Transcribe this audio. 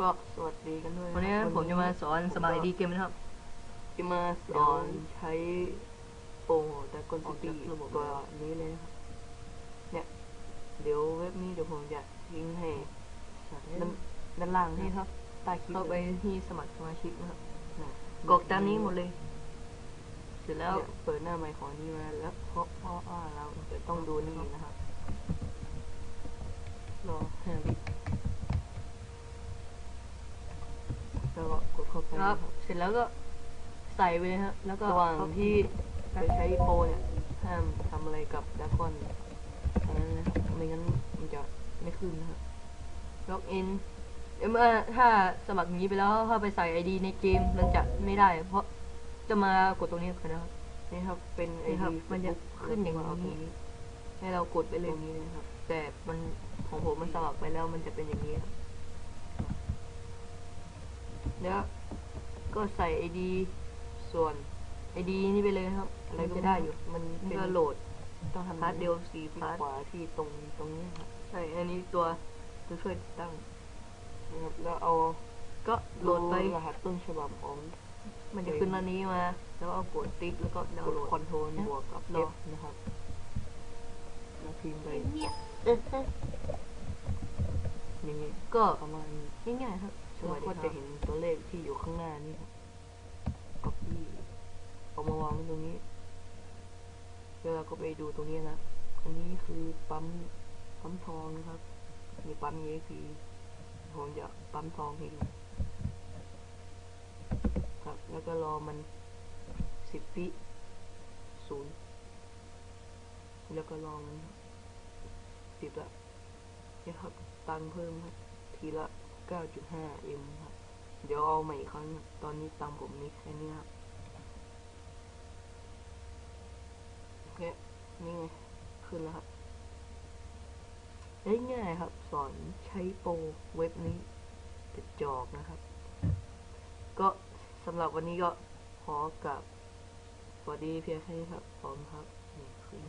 ก็สวัสดีกันด้วยวันนี้ผมจะมาสอนสมัครดีเกมนะครับ จะมาสอนใช้โปรแต่กลซิตี้ออกจากระบบตัวนี้เลยนะครับ เนี่ย เดี๋ยวเว็บนี้เดี๋ยวผมจะลิงก์ให้ด้านด้านล่างนี่นี่ครับใต้คลิปเข้าไปลยที่สมัครสมาชิกนะครับนะกรอกตามนี้หมดเลย เสร็จแล้แล้ววเปิดหน้าไมค์ของนี่มาแล้วเพราะเพราะว่าเราจะต้องดูนี่นะครับรอห้าวิ แล้วก็กดเข้าไปครันะบครับเสร็จแล้วก็ใส่ไปเลยครับแล้วก็ระหว่างเข้ที่ไปใช้โปรเนี่ยห้ามทำอะไรกับดาคอนอันนั้นนะครับไม่งั้นมันจะไม่ขึ้นนะครับล็อกอินเมื่อถ้าสมัครอย่างนี้ไปแล้วถ้าไปใส่ไอดีในเกมมันจะไม่ได้ เพราะจะมากดตรงนี้ก่อนนะครับนี่ครับเป็นไอนี่ครัดีบมันจะขึ้นอย่างนี้ตรงนี้ให้เรากดไปตเลรยงนี้นะครับ แต่มันของผมมันสมัครไปแล้วมันจะเป็นอย่างนี้ครับ แล้วก็ใส่ไอดีส่วนไอดีนี่ไปเลยครับ อะไรก็ได้อยู่ มันนี่เป็นก็โหลด ต้องทำพาร์ทเดียวสี่ที่พาร์ทขวาที่ตรงตรงนี้ครับใช่อันนี้ตัวตัวช่วยติดตั้งนะครับแล้วเอาก็โหลดไปรหัสต้นฉบับของมันจะขึ้นอันนี้มา แล้วเอากดติ๊กแล้วก็ดาวกน์ดโหลดคอนโทรลนะบวกกับรอ F นะครับแล้วพิมพ์ไปเนี่ยอย่างนี้ก็ประมาณนี้ง่ายๆครับสแล้ววัสดีก็คจะรับ อยู่ข้างหน้านี่ครับ copy เอามาวางไว้ตรงนี้แล้วเราก็ไปดูตรงนี้นะอันนี้คือปั๊มปั๊มทองนะครับ มีปั๊มนี้คือผมจะปั๊มทองให้ดูครับ แล้วก็รอมันสิบวิศูนย์แล้วก็รอมันสิบละนี่ยครับ ตังค์เพิ่มครับทีละ9.5 m ครับ เดี๋ยวเอาใหม่อีกครั้งตอนนี้ตังผมนี่แค่นี้ครับโอเค นี่ไง ขึ้นแล้วครับง่ายๆครับ สอนใช้โปรเว็บนี้กระจอกนะครับ ก็สำหรับวันนี้ก็ขอกับสวัสดีเพียงแค่นี้ครับพร้อมครับนี่ขึ้น